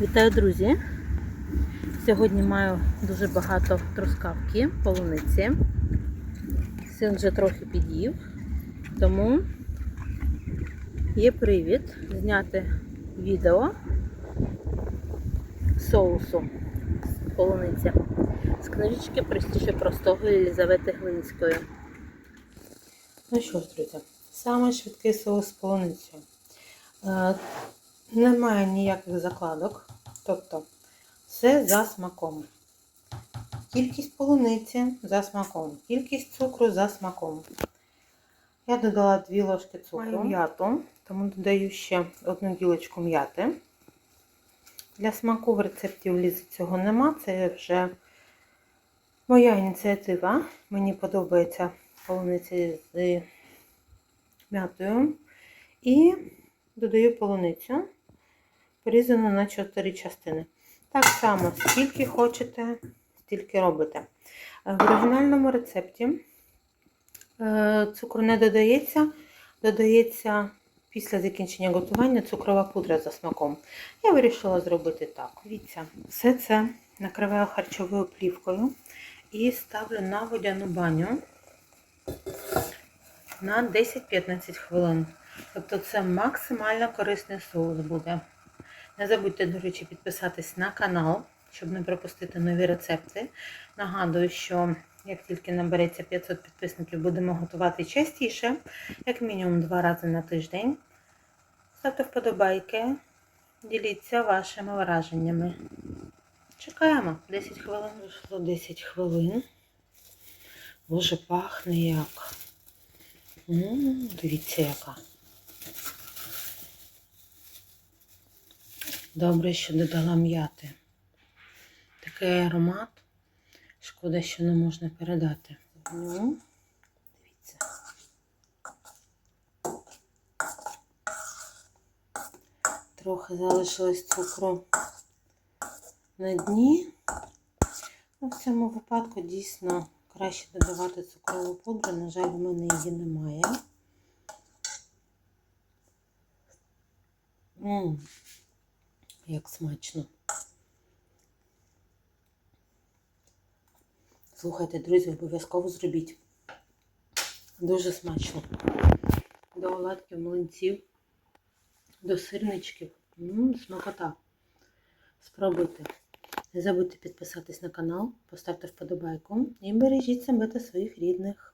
Вітаю, друзі! Сьогодні маю дуже багато трускавки, полуниці. Син вже трохи під'їв, тому є привід зняти відео соусу з полуниці з книжечки простіше простого Єлізавети Глинської. Ну що ж, друзі, саме швидкий соус з полуницею. Немає ніяких закладок, тобто все за смаком. Кількість полуниці за смаком, кількість цукру за смаком. Я додала 2 ложки цукру, м'яту, тому додаю ще одну гілочку м'яти. Для смаку в рецепті у Лізи цього нема, це вже моя ініціатива. Мені подобається полуниця з м'ятою. І додаю полуницю, порізану на 4 частини. Так само, скільки хочете, стільки робите. В оригінальному рецепті е, цукру не додається, додається після закінчення готування цукрова пудра за смаком. Я вирішила зробити так. Дивіться, все це накриваю харчовою плівкою і ставлю на водяну баню на 10-15 хвилин. Тобто це максимально корисний соус буде. Не забудьте, до речі, підписатись на канал, щоб не пропустити нові рецепти. Нагадую, що як тільки набереться 500 підписників, будемо готувати частіше, як мінімум два рази на тиждень. Ставте вподобайки, діліться вашими враженнями. Чекаємо 10 хвилин. Вийшло 10 хвилин. Боже, пахне як. М -м, дивіться, яка. Добре, що додала м'яти. Такий аромат. Шкода, що не можна передати. Ну, дивіться. Трохи залишилось цукру на дні. Ну, в цьому випадку дійсно краще додавати цукрову пудру. На жаль, в мене її немає. Ммм, як смачно. Слухайте, друзі, обов'язково зробіть. Дуже смачно. До оладків, млинців, до сирничків. Ммм, смакота. Спробуйте. Не забудьте підписатись на канал, поставте вподобайку і бережіть себе та своїх рідних.